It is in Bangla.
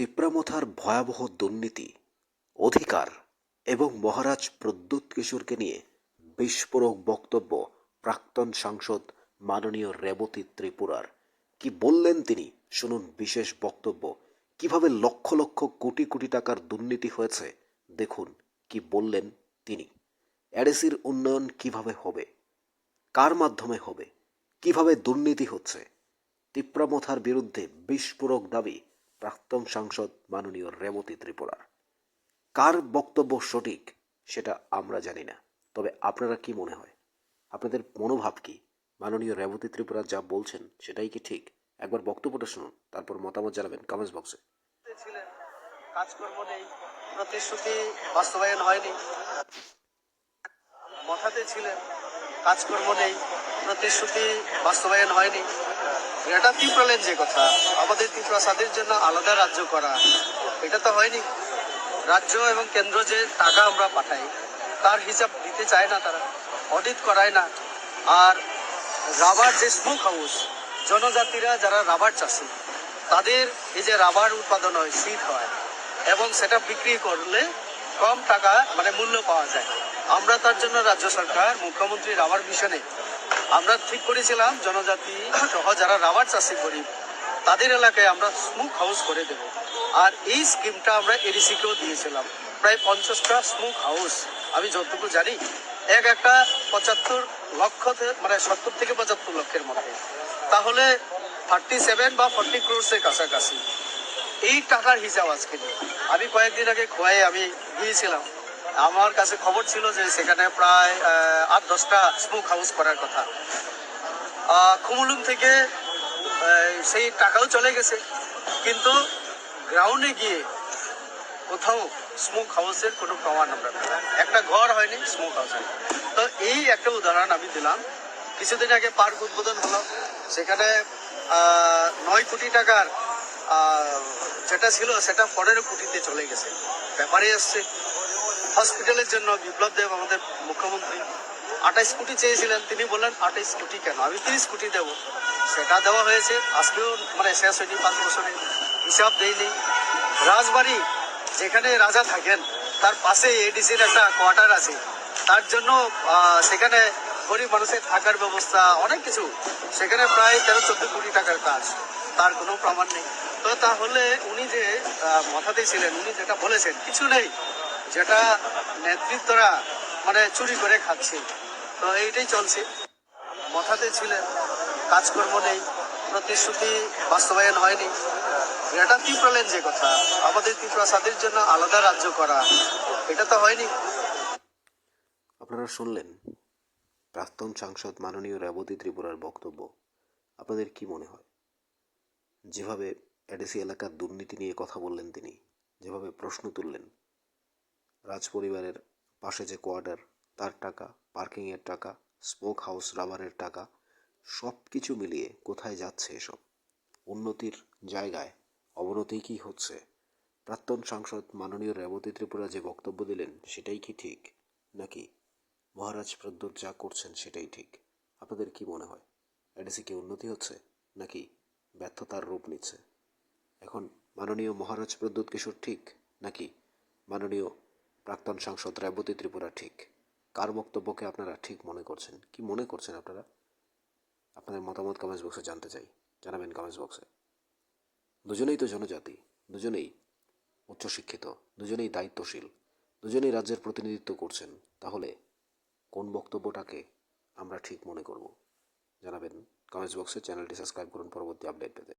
তিপ্রামথার ভয়াবহ দুর্নীতি, অধিকার এবং মহারাজ প্রদ্যুৎ কিশোরকে নিয়ে বিস্ফোরক বক্তব্য প্রাক্তন সাংসদ মাননীয় রেবতী ত্রিপুরার। কি বললেন তিনি? শুনুন বিশেষ বক্তব্য। কীভাবে লক্ষ লক্ষ কোটি কোটি টাকার দুর্নীতি হয়েছে? দেখুন কি বললেন তিনি। এডিসির উন্নয়ন কীভাবে হবে? কার মাধ্যমে হবে? কীভাবে দুর্নীতি হচ্ছে? তিপ্রামথার বিরুদ্ধে বিস্ফোরক দাবি প্রাক্তন সাংসদ মাননীয় রেবতী ত্রিপুরার। কার বক্তব্য সঠিক সেটা আমরা জানি না, তবে আপনারা কি মনে হয়? আপনাদের মনোভাব কি? মাননীয় রেবতী ত্রিপুরা যা বলছেন সেটাই কি ঠিক? একবার বক্তব্যটা শুনুন, তারপর মতামত জানাবেন কমেন্টস বক্সে। কাজকর্ম নেই, প্রতিশ্রুতি বাস্তবায়ন হয়নি। মাথাতে ছিলেন, কাজকর্ম নেই প্রতিশ্রুতি বাস্তবায়ন হয়নি। এটা ত্রিপুরালেন যে কথা। আমাদের ত্রিপুরা সাদের জন্য আলাদা রাজ্য করা। এটা তো হয়নি। রাজ্য এবং কেন্দ্র যে টাকা আমরা পাঠাই, তার হিসাব দিতে চায় না তারা, অডিট করায় না। আর রাবার যে স্মোক হাউস জনজাতিরা যারা রাবার চাষি, তাদের এই যে রাবার উৎপাদন হয়, শীত হয়, এবং সেটা বিক্রি করলে কম টাকা মানে মূল্য পাওয়া যায়। আমরা তার জন্য রাজ্য সরকার, মুখ্যমন্ত্রী রাবার মিশনে আমরা ঠিক করেছিলাম, জনজাতি সহ যারা রাবার চাষি গরিব, তাদের এলাকায় আমরা স্মোক হাউস করে দেব। আর এই স্কিমটা আমরা এডিসিকেও দিয়েছিলাম। প্রায় পঞ্চাশটা স্মোক হাউস আমি যতটুকু জানি, এক একটা পঁচাত্তর লক্ষ মানে সত্তর থেকে পঁচাত্তর লক্ষের মধ্যে। তাহলে থার্টি সেভেন বা ফর্টি ক্রোর্সের কাছাকাছি। এই টাকার হিসাব আজকে আমি কয়েকদিন আগে খোয়াই আমি গিয়েছিলাম আমার কাছে খবর ছিল যে সেখানে প্রায় আট দশটা স্মোক হাউস করার কথা। আহ, খুমুলুং থেকে সেই টাকাও চলে গেছে। কিন্তু গ্রাউন্ডে গিয়ে কোথাও স্মোক হাউসের কোনো প্রমাণ আমরা একটা ঘর হয়নি স্মোক হাউস তো এই একটা উদাহরণ আমি দিলাম। কিছুদিন আগে পার্ক উদ্বোধন হলো। সেখানে নয় কোটি টাকার যেটা ছিল সেটা পনেরো কোটিতে চলে গেছে। ব্যাপারে এসছে হসপিটালের জন্য বিপ্লব দেব আমাদের মুখ্যমন্ত্রী। আঠাইশ কোটি চেয়েছিলেন তিনি বললেন আঠাইশ কোটি কেন? আমি তিরিশ কোটি দেব। সেটা দেওয়া হয়েছে। আজকেও মানে শেষ হয়নি পাঁচ বছরে হিসাব দেয়নি রাজবাড়ি যেখানে রাজা থাকেন তার পাশে এডিসির একটা কোয়ার্টার আছে। তার জন্য সেখানে গরিব মানুষের থাকার ব্যবস্থা অনেক কিছু। সেখানে প্রায় তেরো চোদ্দ কোটি টাকার কাজ। তার কোনো প্রমাণ নেই। তো তাহলে উনি যে আহ, মাথাতে ছিলেন উনি যেটা বলেছেন কিছু নেই। যেটা নেতৃত্বরা মানে চুরি করে খাচ্ছে। তো এইটাই চলছে। মাথাতে ছিলেন, কাজকর্ম নেই, প্রতিশ্রুতি বাস্তবায়ন হয়নি। এটা ত্রিপুরালেন যে কথা, আমাদের ত্রিপুরা সাদের জন্য আলাদা রাজ্য করা, এটা তো হয়নি। আপনারা শুনলেন প্রাক্তন সাংসদ মাননীয় রেবতী ত্রিপুরার বক্তব্য। আপনাদের কি মনে হয়? যেভাবে এডিসি এলাকার দুর্নীতি নিয়ে কথা বললেন তিনি, যেভাবে প্রশ্ন তুললেন রাজ পরিবারের পাশে যে কোয়ার্টার, তার টাকা, পার্কিংয়ের টাকা, স্মোক হাউস রাবারের টাকা সব কিছু মিলিয়ে কোথায় যাচ্ছে এসব? উন্নতির জায়গায় অবনতি কি হচ্ছে? প্রাক্তন সাংসদ মাননীয় রেবতী ত্রিপুরা যে বক্তব্য দিলেন, সেটাই কি ঠিক? নাকি মহারাজ প্রদ্যুৎ যা করছেন, সেটাই ঠিক? আপনাদের কি মনে হয়? এডিসি কি উন্নতি হচ্ছে? নাকি ব্যর্থতার রূপ নিচ্ছে? এখন মাননীয় মহারাজ প্রদ্যুৎ কিশোর ঠিক? নাকি মাননীয় প্রাক্তন সাংসদ রেবতী ত্রিপুরা ঠিক? কার বক্তব্যকে আপনারা ঠিক মনে করছেন? কি মনে করছেন আপনারা? আপনাদের মতামত কমেন্টস বক্সে জানতে চাই। জানাবেন কমেন্টস বক্সে দুজনেই তো জনজাতি, দুজনেই উচ্চশিক্ষিত, দুজনেই দায়িত্বশীল, দুজনেই রাজ্যের প্রতিনিধিত্ব করছেন। তাহলে কোন বক্তব্যটাকে আমরা ঠিক মনে করব? জানাবেন কমেন্টস বক্সে চ্যানেলটি সাবস্ক্রাইব করুন, পরবর্তী আপডেট পেতে।